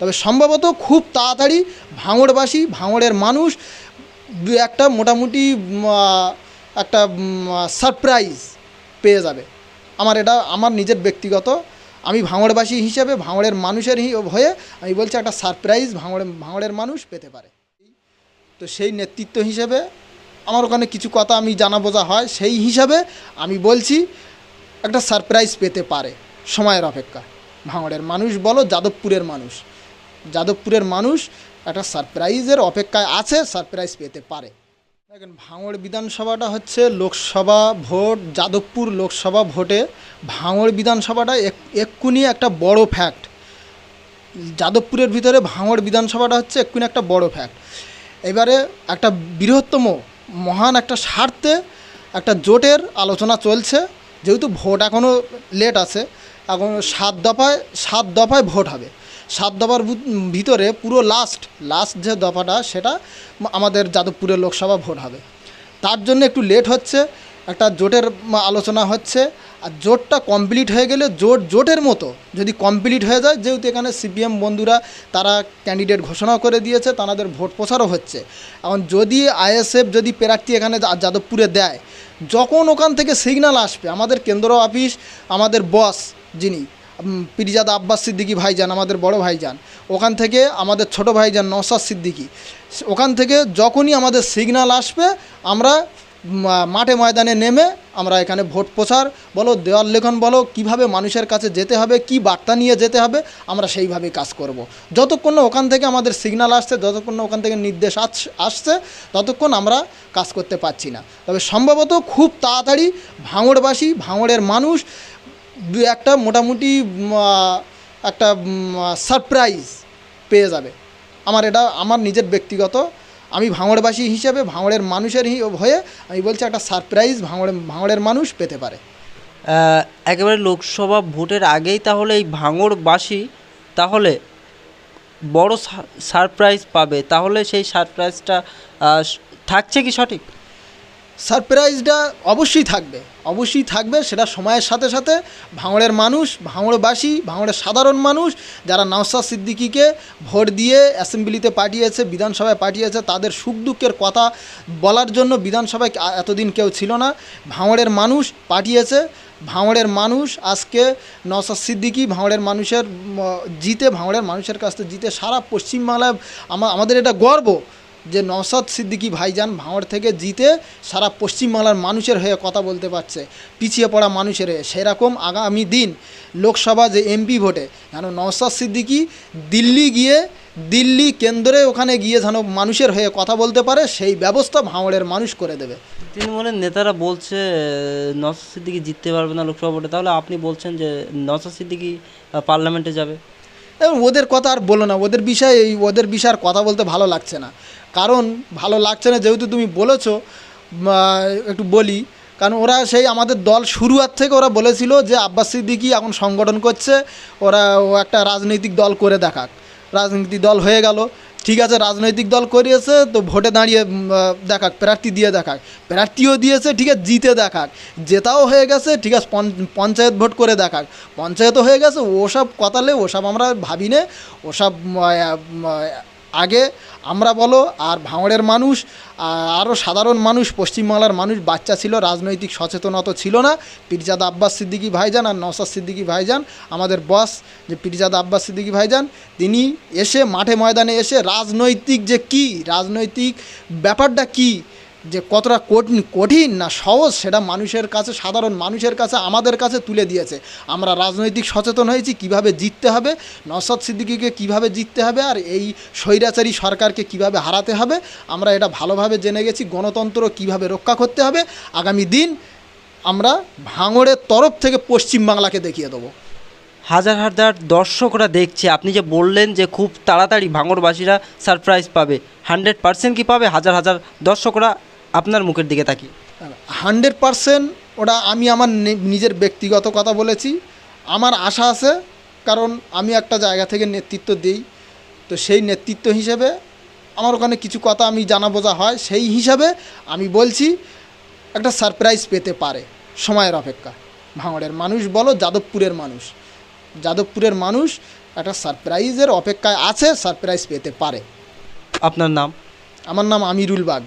তবে সম্ভবত খুব তাড়াতাড়ি ভাঙড়বাসী, ভাঙড়ের মানুষ একটা মোটামুটি একটা সারপ্রাইজ পেয়ে যাবে। আমার এটা, আমার নিজের ব্যক্তিগত। আমি ভাঙড়বাসী হিসেবে, ভাঙড়ের মানুষের হয়ে আমি বলছি একটা সারপ্রাইজ ভাঙড়ে, ভাঙড়ের মানুষ পেতে পারে। তো সেই নেতৃত্ব হিসেবে আমার ওখানে কিছু কথা আমি জানা বোঝা হয়, সেই হিসাবে আমি বলছি, একটা সারপ্রাইজ পেতে পারে। সময়ের অপেক্ষা। ভাঙড়ের মানুষ বলো, যাদবপুরের মানুষ। যাদবপুরের মানুষ একটা সারপ্রাইজের অপেক্ষায় আছে, সারপ্রাইজ পেতে পারে। দেখেন, ভাঙড় বিধানসভাটা হচ্ছে লোকসভা ভোট, যাদবপুর লোকসভা ভোটে ভাঙড় বিধানসভাটা এক, এক্ষুনি একটা বড় ফ্যাক্ট যাদবপুরের ভিতরে ভাঙড় বিধানসভাটা হচ্ছে এক্ষুনি একটা বড় ফ্যাক্ট এবারে একটা বৃহত্তম, মহান একটা স্বার্থে একটা জোটের আলোচনা চলছে, যেহেতু ভোট এখনও লেট আছে, এখন সাত দফায় সাত দফায় ভোট হবে। সাত দফার ভিতরে পুরো লাস্ট লাস্ট যে দফাটা, সেটা আমাদের যাদবপুরের লোকসভা ভোট হবে। তার জন্য একটু লেট হচ্ছে, একটা জোটের আলোচনা হচ্ছে, আর জোটটা কমপ্লিট হয়ে গেলে জোট জোটের মতো, যদি কমপ্লিট হয়ে যায়, যেহেতু এখানে সিপিএম বন্ধুরা, তারা ক্যান্ডিডেট ঘোষণা করে দিয়েছে, তাদের ভোট প্রচারও হচ্ছে। এখন যদি আইএসএফ যদি প্রার্থী এখানে যাদবপুরে দেয়, যখন ওখান থেকে সিগন্যাল আসবে, আমাদের কেন্দ্র অফিস আমাদের বস যিনি পিরিজাদা আব্বাস সিদ্দিকী ভাইজান, আমাদের বড় ভাইজান। ওখান থেকে আমাদের ছোট ভাইজান নওসাদ সিদ্দিকী। ওখান থেকে যখনই আমাদের সিগনাল আসবে, আমরা মাঠে ময়দানে নেমে আমরা এখানে ভোট প্রচার, বলো দেওয়াল লেখন, বলো কীভাবে মানুষের কাছে যেতে হবে, কি বার্তা নিয়ে যেতে হবে, আমরা সেইভাবে কাজ করব। যতক্ষণ না ওখান থেকে আমাদের সিগনাল আসছে, যতক্ষণ না ওখান থেকে নির্দেশ আস- আসছে, ততক্ষণ আমরা কাজ করতে পারছি না। তবে সম্ভবত খুব তাড়াতাড়ি ভাঙড়বাসী, ভাঙড়ের মানুষ একটা মোটামুটি একটা সারপ্রাইজ পেয়ে যাবে। আমার এটা, আমার নিজের ব্যক্তিগত। আমি ভাঙড়বাসী হিসেবে, ভাঙড়ের মানুষের হয়ে আমি বলছি একটা সারপ্রাইজ ভাঙড়ে ভাঙড়ের মানুষ পেতে পারে। একেবারে লোকসভা ভোটের আগেই তাহলে এই ভাঙড়বাসী তাহলে বড় সারপ্রাইজ পাবে। তাহলে সেই সারপ্রাইজটা থাকছে কি সঠিক? সারপ্রাইজটা অবশ্যই থাকবে। অবশ্যই থাকবে, সেটা সময়ের সাথে সাথে ভাঙড়ের মানুষ, ভাঙড়বাসী, ভাঙড়ের সাধারণ মানুষ, যারা নওসাদ সিদ্দিকিকে ভোট দিয়ে অ্যাসেম্বলিতে পাঠিয়েছে, বিধানসভায় পাঠিয়েছে, তাদের সুখ দুঃখের কথা বলার জন্য বিধানসভায় এতদিন কেউ ছিল না। ভাঙড়ের মানুষ পাঠিয়েছে, ভাঙড়ের মানুষ আজকে নওসাদ সিদ্দিকি ভাঙড়ের মানুষের জিতে, ভাঙড়ের মানুষের কাছ থেকে জিতে সারা পশ্চিমবাংলায় আমাদের এটা গর্ব। যে নওসাদ সিদ্দিকী ভাইজান ভাঙড় থেকে জিতে সারা পশ্চিমবাংলার মানুষের হয়ে কথা বলতে পারছে, পিছিয়ে পড়া মানুষের হয়ে। সেরকম আগামী দিন লোকসভা যে এমপি ভোটে, যেন নওসাদ সিদ্দিকী দিল্লি গিয়ে দিল্লি কেন্দ্রে ওখানে গিয়ে যেন মানুষের হয়ে কথা বলতে পারে, সেই ব্যবস্থা ভাঙড়ের মানুষ করে দেবে। তৃণমূলের নেতারা বলছে নসর সিদ্দিকি জিততে পারবে না লোকসভা ভোটে। তাহলে আপনি বলছেন যে নসর সিদ্দিকি পার্লামেন্টে যাবে। ওদের কথা আর বলো না, ওদের বিষয়ে এই, ওদের বিষয়ে আর কথা বলতে ভালো লাগছে না। কারণ ভালো লাগছে না যেহেতু তুমি বলেছ একটু বলি। কারণ ওরা সেই আমাদের দল শুরুয়ার থেকে ওরা বলেছিল যে আব্বাস সিদ্দিকি এখন সংগঠন করছে, ওরা একটা রাজনৈতিক দল করে দেখাক। রাজনীতি দল হয়ে গেল। ঠিক আছে, রাজনৈতিক দল করিয়েছে, তো ভোটে দাঁড়িয়ে দেখাক, প্রার্থী দিয়ে দেখাক। প্রার্থীও দিয়েছে, ঠিক আছে, জিতে দেখাক। জেতাও হয়ে গেছে, ঠিক আছে পঞ্চায়েত ভোট করে দেখাক। পঞ্চায়েতও হয়ে গেছে, ওসব কথালে, ওসব আমরা ভাবি না ওসব আগে আমরা বলো, আর ভাঙড়ের মানুষ আরও সাধারণ মানুষ, পশ্চিমবাংলার মানুষ, বাচ্চা ছিল, রাজনৈতিক সচেতনতা ছিল না। পিরজাদা আব্বাস সিদ্দিকী ভাইজান আর নসাদ সিদ্দিকী ভাইজান, আমাদের বস যে পিরজাদা আব্বাস সিদ্দিকী ভাইজান, তিনি এসে মাঠে ময়দানে এসে রাজনৈতিক যে কি, রাজনৈতিক ব্যাপারটা কি যে কতটা কঠিন কঠিন না সহজ সেটা মানুষের কাছে, সাধারণ মানুষের কাছে, আমাদের কাছে তুলে দিয়েছে। আমরা রাজনৈতিক সচেতন হয়েছি, কীভাবে জিততে হবে নসাদ সিদ্দিকিকে কীভাবে জিততে হবে, আর এই স্বৈরাচারী সরকারকে কীভাবে হারাতে হবে, আমরা এটা ভালোভাবে জেনে গেছি, গণতন্ত্র কীভাবে রক্ষা করতে হবে। আগামী দিন আমরা ভাঙড়ের তরফ থেকে পশ্চিমবাংলাকে দেখিয়ে দেবো। হাজার হাজার দর্শকরা দেখছে, আপনি যে বললেন যে খুব তাড়াতাড়ি ভাঙড়বাসীরা সারপ্রাইজ পাবে হান্ড্রেড পার্সেন্ট কি পাবে? হাজার হাজার দর্শকরা আপনার মুখের দিকে তাকিয়ে? হান্ড্রেড পারসেন্ট ওটা আমি আমার নিজের ব্যক্তিগত কথা বলেছি। আমার আশা আছে কারণ আমি একটা জায়গা থেকে নেতৃত্ব দিই। তো সেই নেতৃত্ব হিসেবে আমার ওখানে কিছু কথা আমি জানা বোঝা হয় সেই হিসাবে আমি বলছি একটা সারপ্রাইজ পেতে পারে সময়ের অপেক্ষা। ভাঙড়ের মানুষ বলো যাদবপুরের মানুষ। যাদবপুরের মানুষ একটা সারপ্রাইজের অপেক্ষায় আছে সারপ্রাইজ পেতে পারে। আপনার নাম? আমার নাম আমিরুল বাগ।